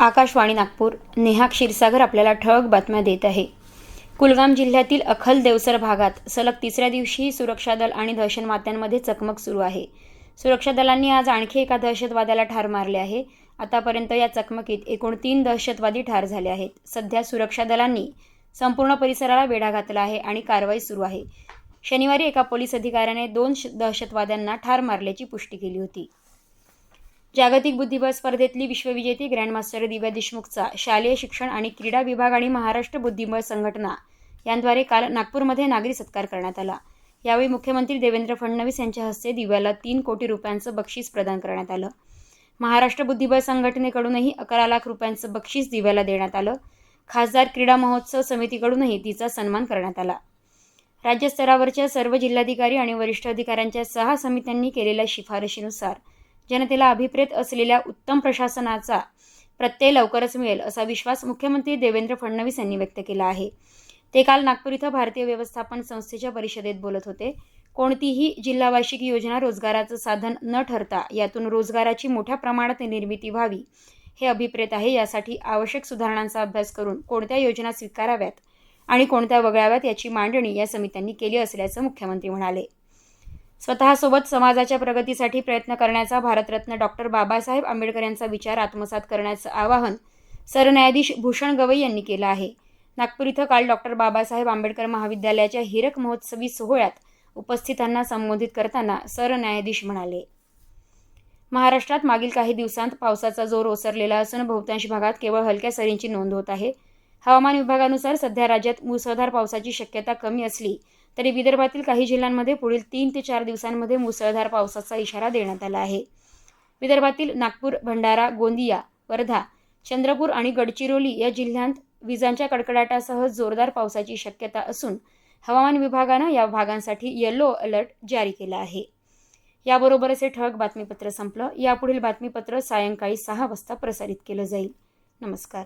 आकाशवाणी नागपूर. नेहा क्षीरसागर आपल्याला ठळक बातम्या देत आहे. कुलगाम जिल्ह्यातील अखल देवसर भागात सलग तिसऱ्या दिवशी सुरक्षा दल आणि दहशतवाद्यांमध्ये चकमक सुरू आहे. सुरक्षा दलांनी आज आणखी एका दहशतवाद्याला ठार मारले आहे. आतापर्यंत या चकमकीत एकूण तीन दहशतवादी ठार झाले आहेत. सध्या सुरक्षा दलांनी संपूर्ण परिसराला वेढा घातला आहे आणि कारवाई सुरू आहे. शनिवारी एका पोलीस अधिकाऱ्याने दोन श- दहशतवाद्यांना ठार मारल्याची पुष्टी केली होती. जागतिक बुद्धिबळ स्पर्धेतली विश्वविजेती ग्रँडमास्टर दिव्या देशमुखचा शालेय शिक्षण आणि क्रीडा विभाग आणि महाराष्ट्र बुद्धिबळ संघटना यांद्वारे काल नागपूरमध्ये नागरी सत्कार करण्यात आला. यावेळी मुख्यमंत्री देवेंद्र फडणवीस यांच्या हस्ते दिव्याला तीन कोटी रुपयांचं बक्षीस प्रदान करण्यात आलं. महाराष्ट्र बुद्धिबळ संघटनेकडूनही अकरा लाख रुपयांचं बक्षीस दिव्याला देण्यात आलं. खासदार क्रीडा महोत्सव समितीकडूनही तिचा सन्मान करण्यात आला. राज्यस्तरावरच्या सर्व जिल्हाधिकारी आणि वरिष्ठ अधिकाऱ्यांच्या सहा समित्यांनी केलेल्या शिफारशीनुसार जनतेला अभिप्रेत असलेल्या उत्तम प्रशासनाचा प्रत्यय लवकरच मिळेल असा विश्वास मुख्यमंत्री देवेंद्र फडणवीस यांनी व्यक्त केला आहे. ते काल नागपूर इथं भारतीय व्यवस्थापन संस्थेच्या परिषदेत बोलत होते. कोणतीही जिल्हा वार्षिक योजना रोजगाराचं साधन न ठरता यातून रोजगाराची मोठ्या प्रमाणात निर्मिती व्हावी हे अभिप्रेत आहे. यासाठी आवश्यक सुधारणांचा अभ्यास करून कोणत्या योजना स्वीकाराव्यात आणि कोणत्या वगळाव्यात याची मांडणी या समित्यांनी केली असल्याचं मुख्यमंत्री म्हणाले. स्वतःसोबत समाजाच्या प्रगतीसाठी प्रयत्न करण्याचा भारतरत्न डॉक्टर बाबासाहेब आंबेडकर यांचा विचार आत्मसात करण्याचं आवाहन सरन्यायाधीश भूषण गवई यांनी केलं आहे. नागपूर इथं काल डॉक्टर बाबासाहेब आंबेडकर महाविद्यालयाच्या हिरक महोत्सवी सोहळ्यात उपस्थितांना संबोधित करताना सरन्यायाधीश म्हणाले महाराष्ट्रात मागील काही दिवसांत पावसाचा जोर ओसरलेला असून बहुतांश भागात केवळ हलक्या सरींची नोंद होत आहे. हवामान विभागानुसार सध्या राज्यात मुसळधार पावसाची शक्यता कमी असली तरी विदर्भातील काही जिल्ह्यांमध्ये पुढील तीन ते चार दिवसांमध्ये मुसळधार पावसाचा इशारा देण्यात आला आहे. विदर्भातील नागपूर भंडारा गोंदिया वर्धा चंद्रपूर आणि गडचिरोली या जिल्ह्यांत विजांच्या कडकडाटासह जोरदार पावसाची शक्यता असून हवामान विभागानं या भागांसाठी येलो अलर्ट जारी केला आहे. याबरोबरच हे ठळक बातमीपत्र संपलं. यापुढील बातमीपत्र सायंकाळी सहा वाजता प्रसारित केलं जाईल. नमस्कार.